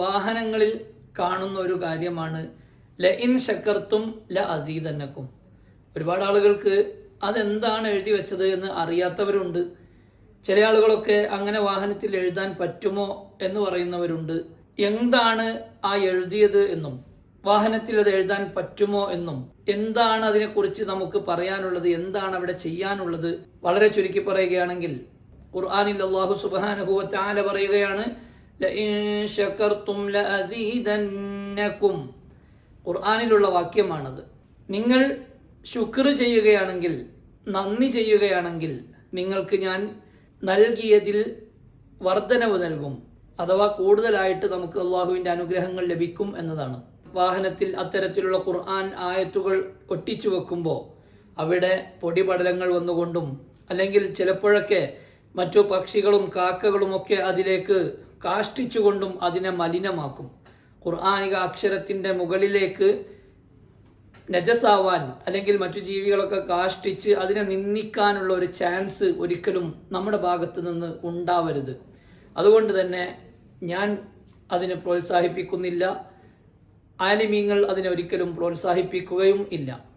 വാഹനങ്ങളിൽ കാണുന്ന ഒരു കാര്യമാണ് ല ഇൻ ശക്കർത്തും ല അസീതന്നക്കും ഒരുപാട് ആളുകൾക്ക് അതെന്താണ് എഴുതി വെച്ചത് എന്ന് അറിയാത്തവരുണ്ട്. ചില ആളുകളൊക്കെ അങ്ങനെ വാഹനത്തിൽ എഴുതാൻ പറ്റുമോ എന്ന് പറയുന്നവരുണ്ട്. എന്താണ് ആ എഴുതിയത് എന്നും വാഹനത്തിൽ അത് എഴുതാൻ പറ്റുമോ എന്നും എന്താണ് അതിനെക്കുറിച്ച് നമുക്ക് പറയാനുള്ളത് എന്താണ് അവിടെ ചെയ്യാനുള്ളത് വളരെ ചുരുക്കി പറയുകയാണെങ്കിൽ ഖുർആാനിൽ അള്ളാഹു സുബ്ഹാനഹു വ തആല പറയുകയാണ് ലഇൻ ശകർതും ലഅസീദന്നകും ഖുർആനിലുള്ള വാക്യമാണത്. നിങ്ങൾ ശുക്ർ ചെയ്യുകയാണെങ്കിൽ നന്ദി ചെയ്യുകയാണെങ്കിൽ നിങ്ങൾക്ക് ഞാൻ നൽകിയതിൽ വർധനവ് നൽകും. അഥവാ കൂടുതലായിട്ട് നമുക്ക് അള്ളാഹുവിന്റെ അനുഗ്രഹങ്ങൾ ലഭിക്കും എന്നതാണ്. വാഹനത്തിൽ അത്തരത്തിലുള്ള ഖുർആൻ ആയത്തുകൾ ഒട്ടിച്ചു വെക്കുമ്പോൾ അവിടെ പൊടിപടലങ്ങൾ വന്നുകൊണ്ടും അല്ലെങ്കിൽ ചിലപ്പോഴൊക്കെ മറ്റു പക്ഷികളും കാക്കകളുമൊക്കെ അതിലേക്ക് കാഷ്ടിച്ചുകൊണ്ടും അതിനെ മലിനമാക്കും. ഖുർആാനിക അക്ഷരത്തിന്റെ മുകളിലേക്ക് നജസാവാൻ അല്ലെങ്കിൽ മറ്റു ജീവികളൊക്കെ കാഷ്ടിച്ച് അതിനെ നിന്ദിക്കാനുള്ള ഒരു ചാൻസ് ഒരിക്കലും നമ്മുടെ ഭാഗത്ത് നിന്ന് ഉണ്ടാവരുത്. അതുകൊണ്ട് തന്നെ ഞാൻ അതിനെ പ്രോത്സാഹിപ്പിക്കുന്നില്ല. ആലിമീങ്ങൾ അതിനെ ഒരിക്കലും പ്രോത്സാഹിപ്പിക്കുകയും ഇല്ല.